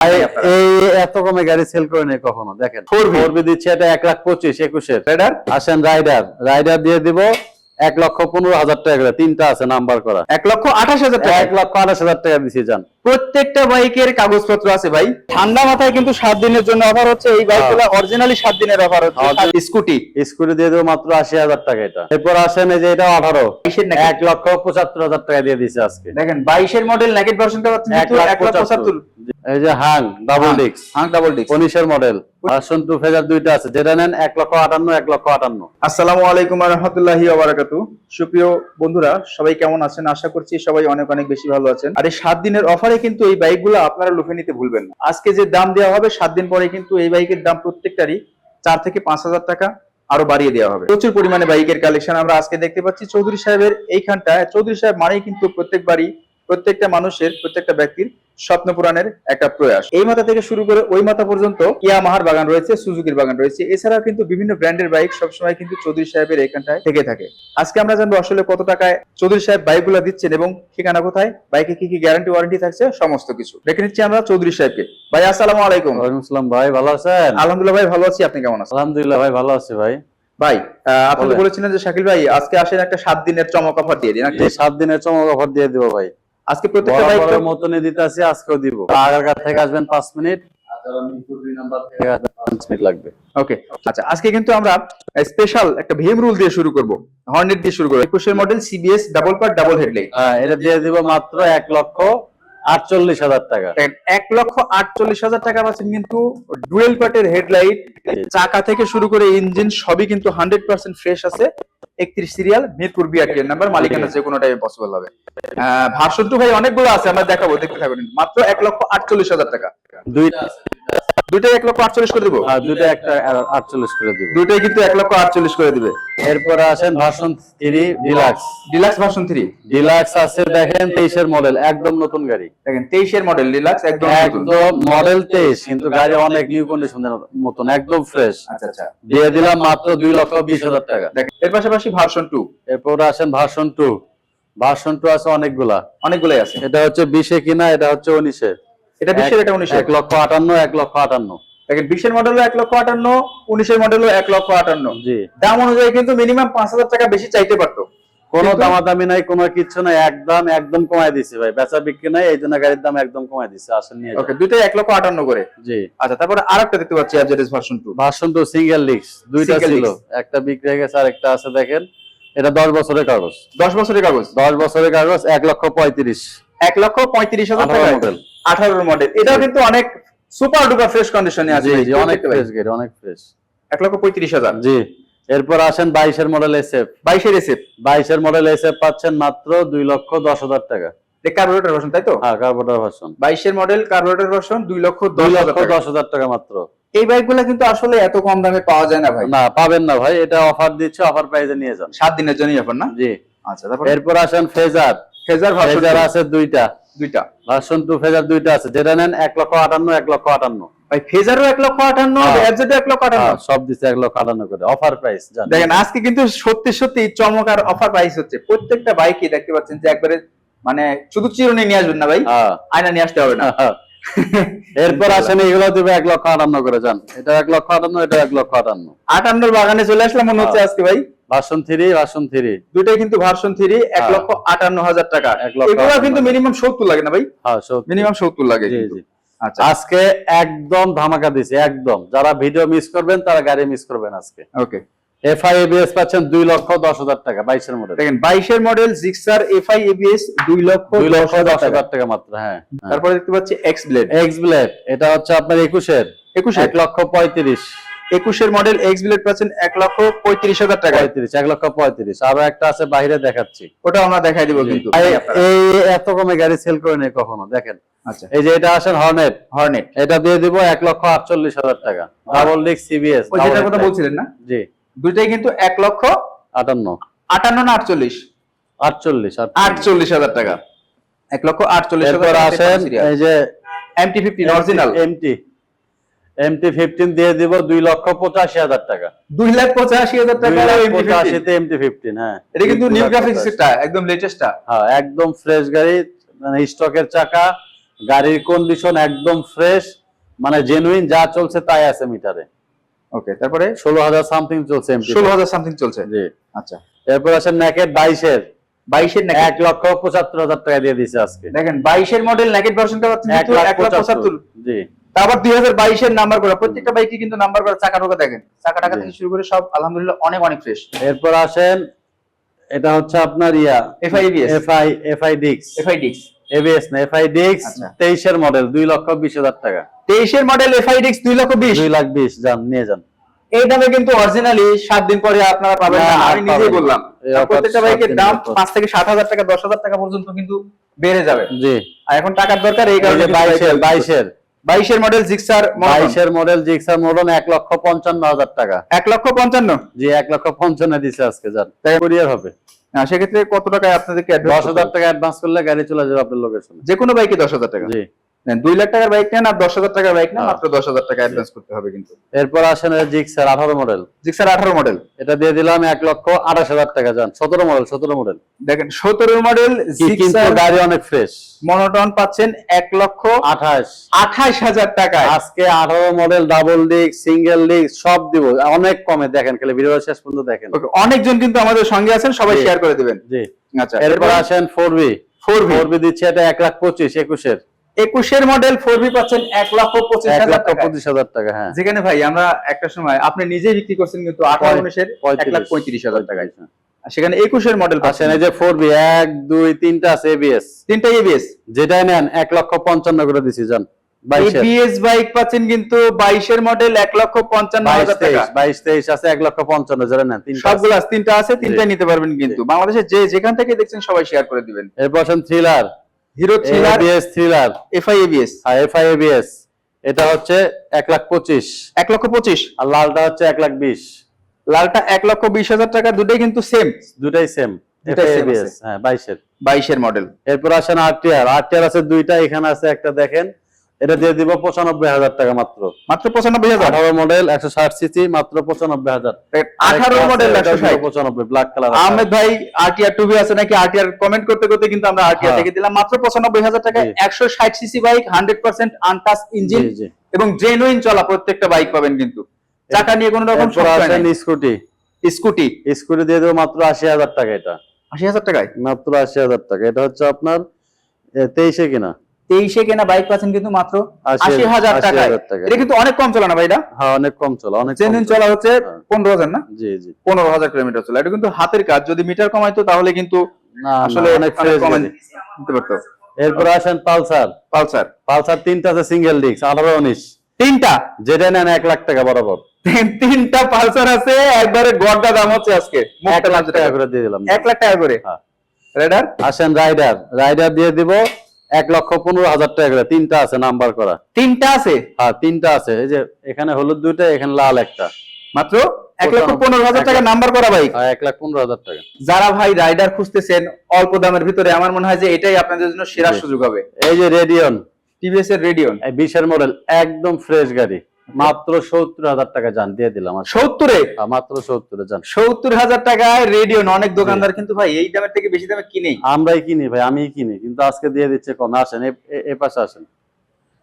এই এই এত কমে গাড়ি সেল করে নেই কখনো দেখেন। ফোর দিচ্ছে এটা এক লাখ পঁচিশ একুশের রাইডার আসেন রাইডার রাইডার দিয়ে দিব এক লক্ষ পনেরো হাজার টাকা তিনটা আছে নাম্বার করা। এক লক্ষ আঠাশ হাজার টাকা। এক লক্ষ আঠাশ হাজার টাকা দিছি যান। প্রত্যেকটা বাইকের কাগজপত্র আছে ভাই। ঠান্ডা মাথায় কিন্তু সাত দিনের জন্য অফার হচ্ছে এই বাইকগুলো অরিজিনালি সাত দিনের অফার হচ্ছে। স্কুটি স্কুটি দিয়ে দেবো মাত্র আশি হাজার টাকা এটা। এরপর আসেন এই যে এটা আঠারো। এক লক্ষ পঁচাত্তর হাজার টাকা দিয়ে দিচ্ছে আজকে। দেখেন বাইশের মডেল ভার্সনটা পাচ্ছেন এক লাখ পঁচাত্তর। এই যে হাং ডাবল ডিক্স হাং ডাবল ডিস্ক উনিশের মডেল ভার্সন টু ফেজার দুইটা আছে। যেটা নেন এক লক্ষ আটান্ন এক লক্ষ আটান্ন। আসসালামু আলাইকুম রহমতুল্লাহি ওবারাকাতু সুপ্রিয় বন্ধুরা সবাই কেমন আছেন? আশা করছি সবাই অনেক অনেক বেশি ভালো আছেন। আর এই সাত দিনের অফারে কিন্তু এই বাইকগুলো আপনারা লুফে নিতে ভুলবেন না। আজকে যে দাম দেওয়া হবে সাত দিন পরে কিন্তু এই বাইকের দাম প্রত্যেকটারই চার থেকে পাঁচ হাজার টাকা আরও বাড়িয়ে দেওয়া হবে। প্রচুর পরিমাণে বাইকের কালেকশন আমরা আজকে দেখতে পাচ্ছি। চৌধুরী সাহেবের এইখানটায় চৌধুরী সাহেব মানেই কিন্তু প্রত্যেকবারই প্রত্যেকটা মানুষের প্রত্যেকটা ব্যক্তির স্বপ্ন পূরণের একটা প্রয়াস। এই মাথা থেকে শুরু করে ওই মাথা পর্যন্ত ইয়ামাহার বাগান রয়েছে সুজুকির বাগান রয়েছে। এছাড়াও কিন্তু বিভিন্ন ব্র্যান্ডের বাইক সবসময় কিন্তু চৌধুরী সাহেবের এখানটায় থেকে থাকে। আজকে আমরা জানব আসলে কত টাকায় চৌধুরী সাহেব বাইকগুলো দিচ্ছেন এবং ঠিকানা কোথায়? বাইকে কি কি গ্যারান্টি ওয়ারেন্টি থাকছে? সমস্ত কিছু। দেখে নিচ্ছি আমরা চৌধুরী সাহেবকে। ভাই আসসালামু আলাইকুম। ওয়ালাইকুম আসসালাম ভাই ভালো আছেন? আলহামদুলিল্লাহ ভাই ভালো আছি। আপনি কেমন আছেন? আলহামদুলিল্লাহ ভাই ভালো আছি ভাই। ভাই আহ, আপনি বলেছিলেন যে শাকিল ভাই আজকে আসেন একটা সাত দিনের চমক অফার দিয়ে দিন সাত দিনের চমক অফার দিয়ে দিব ভাই। আজকে প্রত্যেকটা বাইক বরাবরের মতনই দিতে আছি আজকেও দিব। আগারকার থেকে আসবেন পাঁচ মিনিট? ওকে আচ্ছা আজকে কিন্তু আমরা স্পেশাল একটা ভিএম রুল দিয়ে শুরু করব। হর্নেট দিয়ে শুরু করব। একুশের model CBS double part double headlight হ্যাঁ এটা দিয়ে দিব মাত্র এক লক্ষ আটচল্লিশ হাজার টাকা। এক লক্ষ আটচল্লিশ হাজার টাকা পাচ্ছেন কিন্তু ডুয়েল পার্টের হেডলাইট চাকা থেকে শুরু করে ইঞ্জিন সবই কিন্তু হান্ড্রেড পার্সেন্ট ফ্রেশ আছে। একত্রিশ সিরিয়াল মিরপুর বিআরটিএন নাম্বার মালিকানা যে কোনো টাইমে পসিবল হবে। ভার্সন টু ভাই অনেকগুলো আছে আমরা দেখাবো দেখতে থাকবেন মাত্র এক লক্ষ আটচল্লিশ হাজার টাকা। দুইটা আছে। দুইটাই এক লক্ষ আটচল্লিশ করে দেবো? আর দুইটা একটা আটচল্লিশ করে দিব। দুইটাই কিন্তু এক লক্ষ আটচল্লিশ করে দিবে। এরপরে আসেন version three deluxe. Deluxe version three? Deluxe আছে দেখেন তেইশের মডেল একদম নতুন গাড়ি। দেখেন তেইশের মডেল ডিলাক্স একদম একদম মডেল তেইশ কিন্তু গাড়ি অনেক নিউ কন্ডিশনের মতন একদম ফ্রেশ আচ্ছা আচ্ছা। দিয়ে দিলাম মাত্র দুই লক্ষ বিশ হাজার টাকা। দেখেন এর পাশাপাশি ভার্সন টু। এরপরে আসেন ভার্সন টু। ভার্সন টু আছে অনেকগুলা। অনেকগুলোই আছে। এটা হচ্ছে বিশে কিনা এটা হচ্ছে উনিশে। এটা বিশের এটা উনিশের। এক লক্ষ আটান্ন এক লক্ষ আটান্ন। দেখেন বিশের মডেলও এক লক্ষ আটান্ন উনিশের মডেলও এক লক্ষ আটান্ন। জি। দাম অনুযায়ী কিন্তু মিনিমাম পাঁচ হাজার টাকা বেশি চাইতে পারতো। কোনো দামাদামি নাই কোনো কিচ্ছু নাই একদম একদম কমাই দিছি ভাই। বেচা বিক্রি নাই এই জন্য গাড়ির দাম একদম কমাই দিছে আসেন নিয়ে ওকে দুইটাই এক লক্ষ আটান্ন করে। জি। আচ্ছা তারপরে আর একটা দেখতে পাচ্ছি অ্যাবজেডেস version two version two single leaks দুইটা ছিল। একটা বিক্রি হয়ে গেছে আর একটা আছে দেখেন। এটা দশ বছরের কাগজ। দশ বছরের কাগজ। দশ বছরের কাগজ এক লক্ষ পঁয়ত্রিশ। এক লক্ষ পঁয়ত্রিশ হাজার টাকা। মডেল আঠারোর মডেল এটাও কিন্তু অনেক সুপার ডুপার ফ্রেশ কন্ডিশনে আছে। জি অনেক ফ্রেশ গাড়ি অনেক ফ্রেশ এক লক্ষ পঁয়ত্রিশ হাজার। জি এরপর আসেন বাইশের মডেল এসএফ বাইশের বাইশের মডেল এসএফ পাচ্ছেন মাত্র দুই লক্ষ দশ হাজার টাকা। কার্বোরেটর ভার্সন তাই তো? হ্যাঁ কার্বোটার ভার্সন বাইশের মডেল কার্বোরেটর ভার্সন দুই লক্ষ দুই দশ লক্ষ হাজার টাকা। দশ হাজার টাকা মাত্র। এই বাইকগুলো কিন্তু আসলে এত কম দামে পাওয়া যায় না ভাই। না পাবেন না ভাই এটা অফার দিচ্ছে অফার প্রাইজে নিয়ে যান। সাত দিনের জন্যই অফার না? জি। আচ্ছা তারপর? এরপর আসেন ফেজার ফেজার ফেজার আছে দুইটা। দুইটা। ভার্সন টু ফেজার দুইটা আছে। যেটা নেন এক লক্ষ আটান্ন এক লক্ষ আটান্ন। ভাই ফেজারও এক লক্ষ আটান্ন হ্যাঁ। এফজেড এক লক্ষ আটান্ন। হ্যাঁ, সব দিচ্ছে এক লক্ষ আটান্ন করে। অফার প্রাইস দেখেন আজকে কিন্তু সত্যি সত্যি চমক অফার প্রাইস হচ্ছে। প্রত্যেকটা বাইকই দেখতে পাচ্ছেন যে একবারে মানে শুধু চিরুনি নিয়ে আসবেন না ভাই হ্যাঁ। আয়না নিয়ে আসতে হবে না। হ্যাঁ। এরপর আসেন এগুলো দিবে এক লক্ষ আটান্ন করে যান এটা এক লক্ষ আটান্ন এটা এক লক্ষ আটান্ন। আটান্নর বাগানে চলে আসলাম মনে হচ্ছে। আজকে ভাই। Version three version three. দুটাই কিন্তু ভার্সন থ্রি এক হ্যাঁ। লক্ষ আটান্ন হাজার টাকা। এগুলো কিন্তু মিনিমাম সত্তর লাগে না ভাই? হ্যাঁ মিনিমাম সত্তর লাগে জি জি। আচ্ছা। আজকে একদম ধামাকা দিছে একদম। যারা ভিডিও মিস করবেন তারা গাড়ি মিস করবেন আজকে। ওকে এফআই এবিএস পাচ্ছেন দুই লক্ষ দশ হাজার টাকা বাইশের মডেল দেখেন বাইশের মডেল জিক্সার এফআই এবিএস দুই লক্ষ দুই লক্ষ দশ হাজার টাকা। মাত্র হ্যাঁ। তারপরে দেখতে পাচ্ছি এক্স ব্লেড এক্স ব্লেড এটা হচ্ছে আপনার একুশের। একুশ এক লক্ষ পঁয়ত্রিশ। একুশের মডেল এক্স ব্লেড পাচ্ছেন এক লক্ষ পঁয়ত্রিশ হাজার টাকা। পঁয়ত্রিশ এক লক্ষ পঁয়ত্রিশ। আরও একটা আছে বাইরে দেখাচ্ছি। ওটা আমরা দেখাই দিব কিন্তু। এই এত কমে গাড়ি সেল করে নেই কখনো দেখেন। আচ্ছা। এই যে এটা আসেন হর্নেট হর্নেট এটা দিয়ে দিব এক লক্ষ আটচল্লিশ হাজার টাকা। ডাবল ডিস্ক সিবিএস ওই যেটার কথা বলছিলেন না? জি। দুইটাই কিন্তু এক লক্ষ আটান্ন। আটান্ন না আটচল্লিশ? আটচল্লিশ আটচল্লিশ। হাজার টাকা। এক লক্ষ আটচল্লিশ আসেন এই যে MT fifteen original MT MT fifteen দিয়ে দিব দুই লক্ষ পঁচাশি হাজার টাকা। দুই লাখ পঁচাশি হাজার টাকা পঁচাশিতে এমটি ফিফটিন হ্যাঁ। এটা কিন্তু নিউ গ্রাফিক্স পঁচাশি। টা একদম লেটেস্টটা হ্যাঁ একদম ফ্রেশ গাড়ি মানে স্টকের চাকা গাড়ির কন্ডিশন একদম ফ্রেশ মানে জেনুইন যা চলছে তাই আছে মিটারে। ওকে তারপরে? ষোলো হাজার সামথিং চলছে ষোলো হাজার সামথিং চলছে? জি। আচ্ছা। এরপর আছে নেকেট বাইশের। বাইশের এক লক্ষ পঁচাত্তর হাজার টাকা দিয়ে দিছে আজকে। দেখেন বাইশের মডেল নেকেট ভার্সনটা পাচ্ছেন এক লাখ পঁচাত্তর। জি। তারপর দুই হাজার বাইশের নাম্বার করা প্রত্যেকটা বাইকে কিন্তু নাম্বার করা চাকা ঢোকা দেখেন। চাকা টাকা থেকে শুরু করে সব আলহামদুলিল্লাহ অনেক অনেক ফ্রেশ এরপর আসেন এটা হচ্ছে আপনার ইয়া FIBS এফআই এফআই ডিক্স এফআই ডিক্স এবিএস না এফআই ডিক্স আচ্ছা। তেইশের মডেল দুই লক্ষ বিশ হাজার টাকা। তেইশের মডেল এফআই ডিক্স দুই লক্ষ বিশ। দুই লাখ বিশ যান নিয়ে যান। এই দামে কিন্তু অরিজিনালি সাত দিন পরে আপনারা পাবেন। না আমি নিজেই বললাম প্রত্যেকটা বাইকের দাম। পাঁচ থেকে সাত হাজার টাকা দশ হাজার টাকা পর্যন্ত কিন্তু বেড়ে যাবে। জি। আর এখন টাকার দরকার এই কারণে বাইশের বাইশের। বাইশের মডেল জিক্সার বাইশের মডেল জিক্সার মডেল এক লক্ষ পঞ্চান্ন হাজার টাকা। এক লক্ষ পঞ্চান্ন? জি এক লক্ষ পঞ্চান্ন দিছে আজকে যান। তাই- কুরিয়ার হবে। হ্যাঁ, সেক্ষেত্রে কত টাকায় আপনাদেরকে দশ হাজার? টাকা অ্যাডভান্স করলে গাড়ি চলে যাবে আপনার লোকেশন যে কোনো বাইকে দশ হাজার টাকা। জি। দুই লাখ টাকার বাইক নেন আর দশ হাজার টাকার বাইক নেন হ্যাঁ। মাত্র দশ হাজার টাকা অ্যাডভান্স করতে হবে কিন্তু। এরপর আসেন জিক্সার আঠারো মডেল জিক্সার আঠারো মডেল এটা দিয়ে দিলাম এক লক্ষ আঠাশ হাজার টাকা যান। সতেরো মডেল সতেরো মডেল দেখেন সতেরো মডেল গাড়ি অনেক ফ্রেশ মনোটন পাচ্ছেন এক লক্ষ আঠাশ। আঠাশ হাজার টাকায়। আজকে আঠারো model double disc single disc সব দিব। অনেক কমে দেখেন খালি ভিডিও শেষ পর্যন্ত দেখেন। অনেকজন কিন্তু আমাদের সঙ্গে আছেন সবাই শেয়ার করে দিবেন। জি। আচ্ছা এরপর আসেন four B four four B দিচ্ছে এটা এক লাখ পঁচিশ একুশের। একুশের মডেল ফোর বি পাচ্ছেন এক লক্ষ পঁচিশ হাজার পঁচিশ হাজার টাকা হ্যাঁ। যেখানে ভাই আমরা একটা সময় আপনি নিজেই বিক্রি করছেন কিন্তু আঠারো উনিশের এক লাখ পঁয়ত্রিশ হাজার টাকায়। আর সেখানে একুশের মডেল আসেন এই যে ফোর বি এক দুই তিনটা আছে এবিএস তিনটা এবিএস যেটাই নেন এক লক্ষ পঞ্চান্ন করে দিছি যান এবিএস বাইক পাচ্ছেন কিন্তু বাইশের মডেল এক লক্ষ পঞ্চান্ন হাজার টাকা। বাইশ তেইশ আছে এক লক্ষ পঞ্চান্ন যারা নেন সবগুলো তিনটা আছে তিনটাই নিতে পারবেন কিন্তু। বাংলাদেশে যে যেখান থেকে দেখছেন সবাই শেয়ার করে দিবেন। এরপর thriller Hero thriller ABS thriller FI ABS হ্যাঁ এফআই এবিএস এটা হচ্ছে এক লাখ পঁচিশ। এক লক্ষ পঁচিশ। আর লালটা হচ্ছে এক লাখ বিশ। লালটা এক লক্ষ বিশ হাজার টাকা দুটাই কিন্তু সেম দুটাই সেম এটা এবিএস। হ্যাঁ বাইশের। বাইশের মডেল এরপর আসেন আর আরটিআর আছে দুইটা এখানে আছে একটা দেখেন। এটা দিয়ে দিব পঁচানব্বই হাজার টাকা মাত্র। মাত্র পঁচানব্বই হাজার? আঠারো মডেল একশো ষাট সিসি মাত্র পঁচানব্বই হাজার। আঠারো মডেল পঁচানব্বই ব্ল্যাক কালার আহমেদ ভাই আরটিআর টুবি আছে নাকি? আরটিআর কমেন্ট করতে করতে কিন্তু আমরা আরটিআর হ্যাঁ। দেখে দিলাম। মাত্র পঁচানব্বই হাজার টাকায় জি। একশো ষাট CC bike hundred percent untouch engine এবং জেনুইন চলা প্রত্যেকটা বাইক পাবেন কিন্তু। চাকা নিয়ে কোনো রকম স্কুটি। স্কুটি। স্কুটি দিয়ে দেবো মাত্র আশি হাজার টাকা এটা। আশি হাজার টাকায়? মাত্র আশি হাজার টাকা। এটা হচ্ছে আপনার তেইশে কিনা? তেইশে কেনা বাইক পাচ্ছেন কিন্তু মাত্র আশি হাজার টাকা। এটা কিন্তু অনেক কম চলে না ভাই এটা? হ্যাঁ অনেক কম চলা অনেক জেনুইন চলা। হচ্ছে হ্যাঁ। পনেরো হাজার না? জি জি। পনেরো হাজার কিলোমিটার চলে। এটা কিন্তু হাতের কাজ। যদি মিটার কমাইতো তাহলে কিন্তু আসলে অনেক পারতো। এরপর আসেন পালসার। পালসার। পালসার তিনটা আছে সিঙ্গেল ডিস্ক আঠারো উনিশ। তিনটা? যেটা নেন এক লাখ টাকা বরাবর। তিনটা পালসার আছে একবারে গড়দা দাম হচ্ছে আজকে। এক লাখ টাকা করে দিয়ে দিলাম। এক লাখ টাকা করে। হ্যাঁ। রাইডার আসেন রাইডার রাইডার দিয়ে দিব। এক লক্ষ পনেরো হাজার টাকা করে। তিনটা আছে নাম্বার করা। তিনটা আছে? হ্যাঁ তিনটা আছে। এই যে এখানে হলুদ দুইটা এখানে লাল একটা। মাত্র এক লক্ষ পনেরো- হাজার টাকা নাম্বার করা বাইক আর এক লাখ পনেরো হাজার টাকা। যারা ভাই রাইডার খুঁজতেছেন অল্প দামের ভিতরে আমার মনে হয় যে এটাই আপনাদের জন্য সেরা সুযোগ হবে। এই যে রেডিয়ন টিভিএস এর রেডিয়ন বিশের মডেল একদম ফ্রেশ গাড়ি। মাত্র সত্তর হাজার টাকা যান দিয়ে দিলাম সত্তরে? হ্যাঁ, মাত্র সত্তরে যান। সত্তর হাজার টাকায় রেডিও অনেক দোকানদার কিন্তু ভাই এই দামের থেকে বেশি দামে কিনে। আমরাই কিনি ভাই আমি কিনি কিন্তু আজকে দিয়ে দিচ্ছে কম। আসেন এ- পাশে আসেন।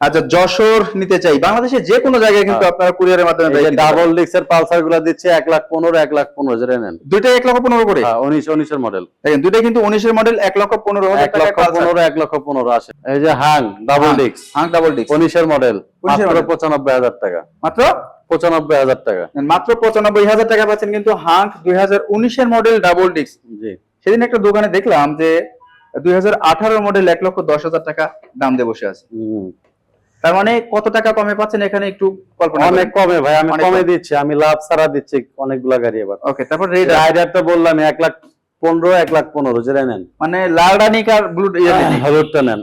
আচ্ছা যশোর নিতে চাই। বাংলাদেশে যে কোনো জায়গায় কিন্তু হ্যাঁ। আপনারা কুরিয়ারের মাধ্যমে ডাবল ডিক্সের পালসারগুলা দিচ্ছে এক লাখ পনেরো এক লাখ পনেরো যেটা নেন। দুইটাই এক লক্ষ পনেরো করে? হ্যাঁ, উনিশ উনিশের মডেল দেখেন দুইটাই কিন্তু উনিশের মডেল এক লক্ষ পনেরো হাজার এক লক্ষ টাকা পনেরো এক লক্ষ পনেরো আসে। এই যে হাং ডাবল ডিক্স হাং ডাবল ডিস্ক উনিশের মডেল 19 এর মাত্র। পঁচানব্বই হাজার টাকা। মাত্র? পঁচানব্বই হাজার টাকা। মাত্র পঁচানব্বই হাজার টাকা পাচ্ছেন কিন্তু হাং দুই হাজার উনিশের মডেল ডাবল ডিস্ক জি। সেদিন একটা দোকানে দেখলাম যে দুই হাজার আঠারো মডেল এক লক্ষ দশ হাজার টাকা দাম দিয়ে বসে আছে। তার মানে কত টাকা কমে পাচ্ছেন? এখানে একটু কল্পনা অনেক কমে ভাই আমি কমে দিচ্ছি আমি লাভ ছাড়া দিচ্ছি অনেকগুলা গাড়ি এবার। ওকে তারপর রেড রাইডার তো বললাম এক লাখ পনেরো এক লাখ পনেরো যেটা নেন। মানে লাল রানিক আর ব্লু হলুদটা নেন।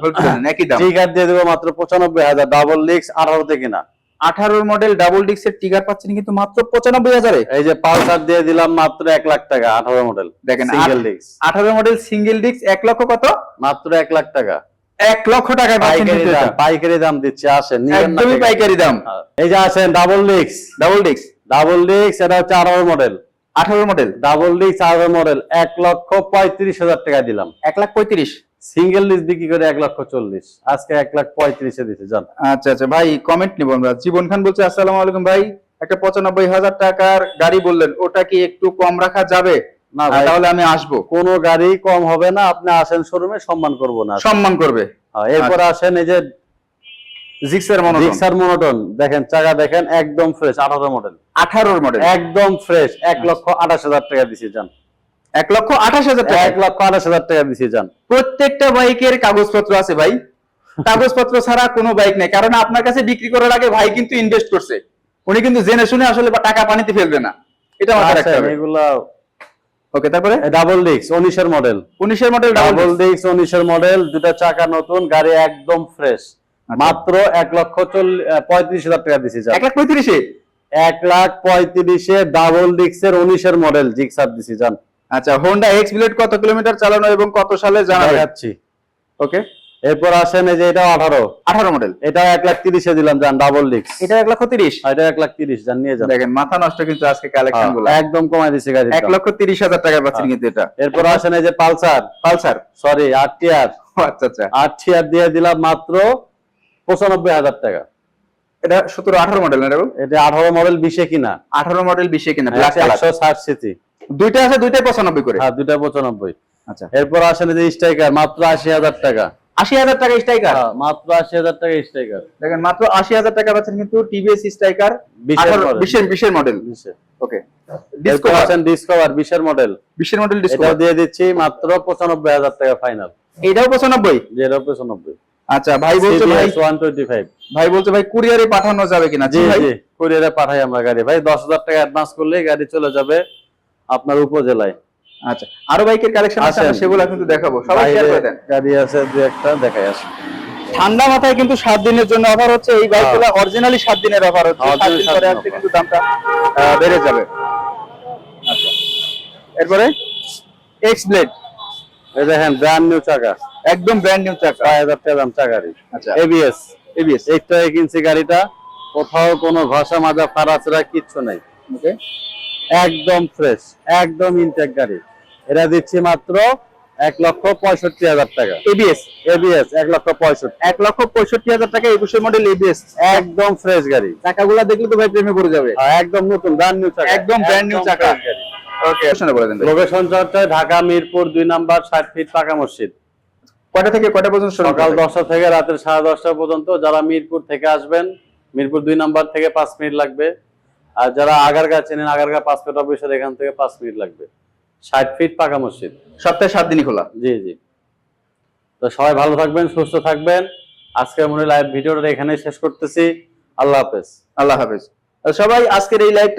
একই দাম। টিকার দিয়ে দেবো মাত্র পঁচানব্বই হাজার ডাবল আঠারো থেকে না আঠারোর মডেল ডাবল ডিস্কের টিকার পাচ্ছেন কিন্তু মাত্র পঁচানব্বই হাজারে। এই যে পালসার দিয়ে দিলাম মাত্র এক লাখ টাকা আঠারো মডেল দেখেন, সিঙ্গেল ডিক্স আঠারো মডেল সিঙ্গেল ডিস্ক এক লক্ষ কত? মাত্র এক লাখ টাকা। এক লক্ষ টাকায় পাইকারি দাম। পাইকারি দাম দিচ্ছি আসেন একদমই পাইকারি। দাম। এই যে আছেন ডাবল ডিক্স ডাবল ডিস্ক ডাবল ডিক্স এটা হচ্ছে আঠারো মডেল আঠারো মডেল ডাবল ডিক্স আঠারো মডেল এক লক্ষ পঁয়ত্রিশ হাজার টাকা দিলাম। এক লাখ পঁয়ত্রিশ। সিঙ্গেল লিজ বিক্রি করে এক লক্ষ চল্লিশ। আজকে এক লাখ পঁয়ত্রিশে দিতে যান আচ্ছা আচ্ছা ভাই কমেন্ট নিব আমরা। জীবন খান বলছে আসসালামু আলাইকুম ভাই। একটা পঁচানব্বই হাজার টাকার গাড়ি বললেন ওটা কি একটু কম রাখা যাবে? না তাহলে আমি আসব। কোনো গাড়ি কম হবে না আপনি আসেন শোরুমে সম্মান করব না। সম্মান করবে। হ্যাঁ, এরপর আসেন এই যে জিক্সের মনে রিক্সার মনোটন দেখেন চাকা দেখেন একদম ফ্রেশ আঠারো মডেল আঠারোর মডেল একদম ফ্রেশ এক লক্ষ আঠাশ হাজার টাকা দিছি যান। এক লক্ষ আঠাশ হাজার টাকা? এক লক্ষ আঠাশ হাজার টাকা যান। প্রত্যেকটা বাইকের কাগজপত্র আছে ভাই। কাগজপত্র ছাড়া কোনো বাইক নেই। কারণ আপনার কাছে বিক্রি করার আগে ভাই কিন্তু ইনভেস্ট করছে। উনি কিন্তু জেনে শুনে আসলে টাকা পানিতে ফেলবে না। এটা মাথায় রাখতে আচ্ছা, হবে। এগুলা ওকে তারপরে? ডাবল ডিস্ক উনিশের মডেল উনিশের মডেল ডাবল ডিস্ক উনিশের মডেল দুটা চাকা নতুন গাড়ি একদম ফ্রেশ আচ্ছা। মাত্র এক লক্ষ চল্লিশ পঁয়ত্রিশ হাজার টাকা দিছি যান এক লাখ পঁয়ত্রিশে? এক লাখ পঁয়ত্রিশে ডাবল ডিক্সের উনিশের মডেল জিক্সার দিছি যান আচ্ছা হোন্ডা এক্স ব্লেড কত কিলোমিটার চালানো এবং কত সালে জানা যাচ্ছি? ওকে। এরপর আসেন এই যে এটা আঠারো। আঠারো মডেল এটা এক লাখ তিরিশে দিলাম যান ডাবল ডিক্স এটা এক লক্ষ তিরিশ? এটা এক লাখ তিরিশ যান নিয়ে যান। দেখেন মাথা নষ্ট কিন্তু আজকে কালেকশনগুলো। হ্যাঁ, একদম কমাই দিছি গাড়ি এক লক্ষ তিরিশ হাজার টাকা পাচ্ছেন হ্যাঁ। কিন্তু এটা। এরপর আসেন এই যে পালসার। পালসার? সরি আট টিয়ার আচ্ছা আচ্ছা। আট টিয়ার দিয়ে দিলাম মাত্র পঁচানব্বই হাজার টাকা। এটা সতেরো আঠারো মডেল না এটা? আঠারো মডেল বিশে কিনা। আঠারো মডেল বিশে কিনা একশো ষাট সিসি দুইটা আছে দুইটাই পঁচানব্বই করে। হ্যাঁ দুটা পঁচানব্বই। আচ্ছা। এরপর আসেন এই যে স্ট্রাইকার মাত্র আশি হাজার টাকা। আশি হাজার টাকা স্ট্রাইকার হ্যাঁ, মাত্র আশি হাজার টাকা স্ট্রাইকার দেখেন মাত্র আশি হাজার টাকা পাচ্ছেন কিন্তু টিভিএস স্ট্রাইকার বিশের। বিশের মডেল। ওকে এরপর ডিসকভার ডিসকভার বিশের মডেল বিশের মডেল ডিসকভার দিয়ে দিচ্ছি মাত্র পঁচানব্বই হাজার টাকা ফাইনাল এটাও পঁচানব্বই? পঁচানব্বই। আচ্ছা ভাই বলছে ভাই ওয়ান টোয়েন্টি ফাইভ ভাই বলছে ভাই কুরিয়ারে পাঠানো যাবে কিনা? জি জি ভাই। জি কুরিয়ারে পাঠাই আমরা গাড়ি। ভাই দশ হাজার টাকা অ্যাডভান্স করলেই গাড়ি চলে যাবে আপনার উপজেলায়। আচ্ছা আরও বাইকের কালেকশন আছে। সেগুলো কিন্তু দেখাবো। সবাই শেয়ার করে দেন। গাড়ি আছে দু একটা দেখাই আসে ঠান্ডা মাথায় কিন্তু সাত দিনের জন্য অফার হচ্ছে এই বাইকগুলো অরিজিনালি সাত দিনের অফার হচ্ছে। হ্যাঁ, সাত দিন পরে আসলে কিন্তু দামটা বেড়ে যাবে। আচ্ছা এরপরে এক্স ব্লেড এই দেখেন ব্র্যান্ড নিউ চাকা। একদম ব্র্যান্ড নিউ চাকা। ছয় হাজার টাকা দাম চাকারি আচ্ছা। এবিএস এবিএস একটা কিনছি গাড়িটা কোথাও কোনো ভাষা মাজা ফাড়াচড়া কিচ্ছু নাই। ওকে একদম ফ্রেশ একদম ইনটেক গাড়ি। এটা দিচ্ছি মাত্র এক লক্ষ পঁয়ষট্টি হাজার টাকা। এবিএস এবিএস এক লক্ষ পঁয়ষট্টি। এক লক্ষ পঁয়ষট্টি হাজার টাকা একুশের মডেল এবিএস একদম ফ্রেশ গাড়ি। চাকাগুলা দেখলে তো ভাই প্রেমে পড়ে যাবে। একদম নতুন ব্র্যান্ড নিউ চাকা। একদম brand new চাকা। লোকেশন চর্চায় ঢাকা মিরপুর দুই নাম্বার ষাট ফিট পাকা মসজিদ। কয়টা থেকে কয়টা পর্যন্ত সকাল দশটা থেকে রাতের সাড়ে দশটা পর্যন্ত যারা মিরপুর থেকে আসবেন মিরপুর দুই নাম্বার থেকে পাঁচ মিনিট লাগবে। আর যারা আগারগা চেনেন আগারগা পাসপোর্ট অফিসের এখান থেকে পাঁচ মিনিট লাগবে। ষাট ফিট পাকা মসজিদ। সপ্তাহে সাত দিনই খোলা? জি জি। তো সবাই ভালো থাকবেন সুস্থ থাকবেন। আজকের মনে লাইভ ভিডিওটা এখানে শেষ করতেছি। আল্লাহ হাফেজ। আল্লাহ হাফেজ। সবাই আজকের এই লাইভটা